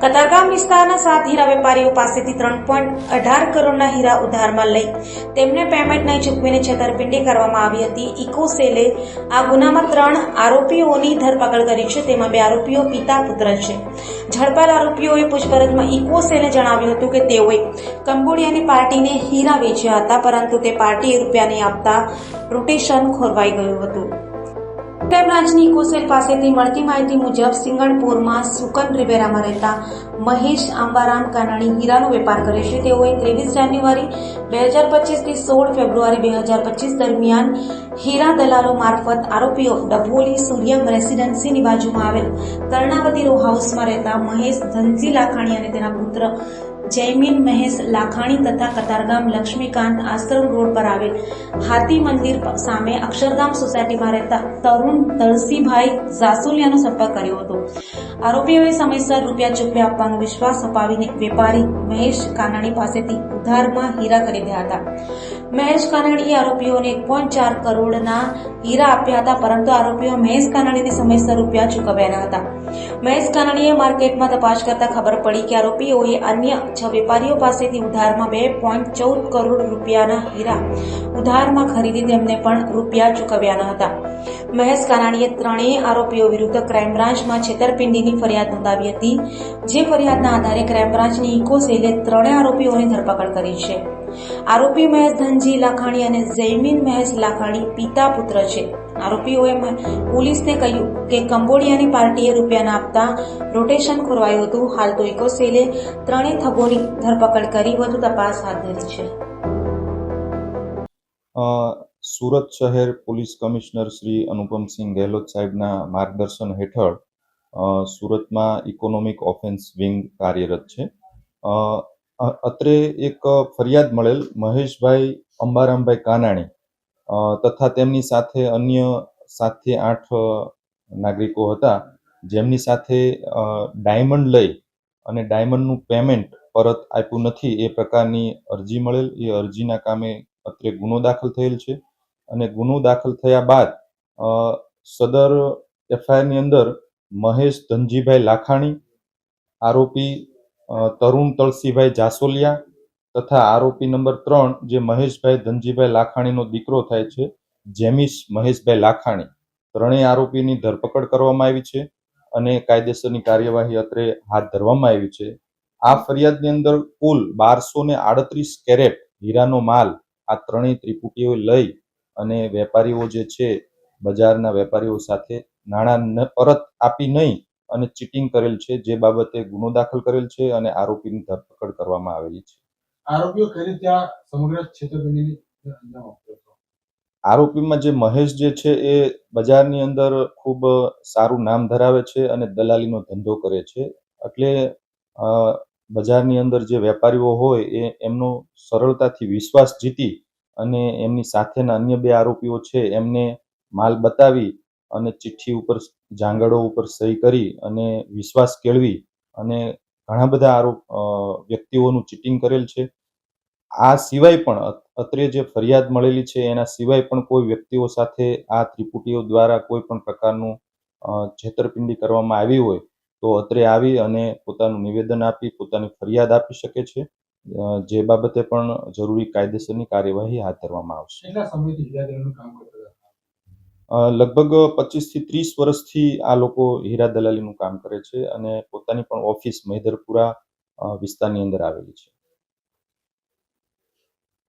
કતારગામ વિસ્તારના સાત હીરા વેપારીઓ પાસેથી ત્રણ પોઈન્ટ અઢાર કરોડના હીરા ઉધારમાં લઈ તેમને પેમેન્ટ નહીં ચૂકવીને છેતરપિંડી કરવામાં આવી હતી. ઇકોસેલે આ ગુનામાં ત્રણ આરોપીઓની ધરપકડ કરી છે. તેમાં બે આરોપીઓ પિતા પુત્ર છે. ઝડપાયેલ આરોપીઓએ પૂછપરછમાં ઇકોસેલે જણાવ્યું હતું કે તેઓએ કંબોડિયાની પાર્ટીને હીરા વેચ્યા હતા, પરંતુ તે પાર્ટીએ રૂપિયા નહીં આપતા રોટેશન ખોરવાઈ ગયું હતું. બ્રાન્ચની ઇકોસેલ પાસેથી મળતી માહિતી મુજબ સિંગણપુરમાં સુકન રિબેરામાં રહેતા મહેશ આંબારામ કાનાણી હીરાનો વેપાર કરે છે. તેઓએ ત્રેવીસ જાન્યુઆરી બે હજાર પચીસથી સોળ ફેબ્રુઆરી બે હજાર પચીસ દરમિયાન હીરા દલાલો મારફત આરોપીઓ ડભોલી સૂર્યમ રેસિડેન્સીની બાજુમાં આવેલ કર્ણાવતી રો હાઉસમાં રહેતા મહેશ ધનસી લાખાણી અને તેના પુત્ર જયમીન મહેશ લાખાણી તથા કતારગામ લક્ષ્મીકાંત આશ્રમ રોડ પર આવેલ હાથી મંદિર સામે અક્ષરધામ સોસાયટીમાં રહેતા તરુણ તળસીભાઈ જાસુલિયાનો સંપર્ક કર્યો હતો. આરોપીઓએ સમયસર રૂપિયા ચૂકવ્યા આપવાનો વિશ્વાસ અપાવીને વેપારી મહેશ કાનાણી પાસેથી ઉધારમાં હીરા ખરીદ્યા હતા. મહેશ કાનાણીએ આરોપીઓને એક પોઈન્ટ ચાર કરોડના હીરા આપ્યા હતા, પરંતુ આરોપીઓ મહેશ કાનાણીને સમયસર રૂપિયા ચૂકવ્યા હતા. મહેશ કાનાણીએ માર્કેટમાં તપાસ કરતા ખબર પડી કે આરોપીઓએ અન્ય છ વેપારીઓ પાસેથી ઉધારમાં બે પોઈન્ટ ચૌદ કરોડ રૂપિયાના હીરા ઉધારમાં ખરીદી તેમને પણ રૂપિયા ચૂકવ્યા ન હતા. મહેશ કાનાણીએ ત્રણેય આરોપીઓ વિરુદ્ધ ક્રાઇમ બ્રાન્ચમાં છેતરપિંડીની ફરિયાદ નોંધાવી હતી. જે ફરિયાદના આધારે ક્રાઇમ બ્રાન્ચની ઇકો સેલે ત્રણેય આરોપીઓની ધરપકડ કરી છે. આરોપી મહેશ ધનજી લાખાણી અને જૈમીન મહેશ લાખાણી પિતા પુત્ર છે. આરોપીઓએ પોલીસને કહ્યું કે કંબોડિયાની પાર્ટીએ રૂપિયાના આપતા રોટેશન ખોરવાયું હતું. હાલ તો ઇકો સેલે ત્રણેય થગોની ધરપકડ કરી વધુ તપાસ હાથ ધરી છે. સુરત શહેર પોલીસ કમિશનર શ્રી અનુપમસિંહ ગેહલોત સાહેબના માર્ગદર્શન હેઠળ સુરતમાં ઇકોનોમિક ઓફેન્સ વિંગ કાર્યરત છે. અત્રે એક ફરિયાદ મળેલ મહેશભાઈ અંબારામભાઈ કાનાણી તથા તેમની સાથે અન્ય સાતથી આઠ નાગરિકો હતા. જેમની સાથે ડાયમંડ લઈ અને ડાયમંડનું પેમેન્ટ પરત આપ્યું નથી, એ પ્રકારની અરજી મળેલ. એ અરજીના કામે અત્રે ગુનો દાખલ થયેલ છે. અને ગુનો દાખલ થયા બાદ સદર એફઆઈઆરની અંદર મહેશ ધનજીભાઈ લાખાણી, આરોપી તરુણ તળસીભાઈ જાસોલિયા તથા આરોપી નંબર ત્રણ જે મહેશભાઈ ધનજીભાઈ લાખાણીનો દીકરો થાય છે, જેમિશ મહેશભાઈ લાખાણી. ત્રણેય આરોપીની ધરપકડ કરવામાં આવી છે અને કાયદેસરની કાર્યવાહી અત્રે હાથ ધરવામાં આવી છે. આ ફરિયાદની અંદર કુલ બારસો ને આડત્રીસ કેરેટ હીરાનો માલ આ ત્રણેય ત્રિપુટીઓ લઈ અને વેપારીઓ જે છે બજારના વેપારીઓ સાથે નાણાં પરત આપી નહીં અને ચીટિંગ કરેલ છે જે બાબતે ગુનો દાખલ કરેલ છે અને આરોપીની ધરપકડ કરવામાં આવેલી છે. આરોપીઓ કઈ રીતે આ સમગ્ર છેતરપિંડીની આરોપીમાં જે મહેશ જે છે એ બજારની અંદર ખૂબ સારું નામ ધરાવે છે અને દલાલીનો ધંધો કરે છે. એટલે બજારની અંદર જે વેપારીઓ હોય એ એમનો સરળતાથી વિશ્વાસ જીતી અને એમની સાથેના અન્ય બે આરોપીઓ છે, એમને માલ બતાવી અને ચિઠ્ઠી ઉપર જાંગડો ઉપર સહી કરી અને વિશ્વાસ કેળવી અને ઘણા બધા આરોપ વ્યક્તિઓનું ચીટિંગ કરેલ છે. આ સિવાય પણ અત્રે જે ફરિયાદ મળેલી છે, એના સિવાય પણ કોઈ વ્યક્તિઓ સાથે આ ત્રિપુટીઓ દ્વારા કોઈ પણ પ્રકારનું છેતરપિંડી કરવામાં આવી હોય તો અત્રે આવી અને પોતાનું નિવેદન આપી, પોતાની ફરિયાદ આપી શકે છે. જે બાબતે પણ જરૂરી કાયદેસરની કાર્યવાહી હાથ ધરવામાં આવશે. લગભગ પચીસથી ત્રીસ વર્ષથી આ લોકો હીરા દલાલીનું કામ કરે છે અને પોતાની પણ ઓફિસ મહેદરપુરા વિસ્તારની અંદર આવેલી છે.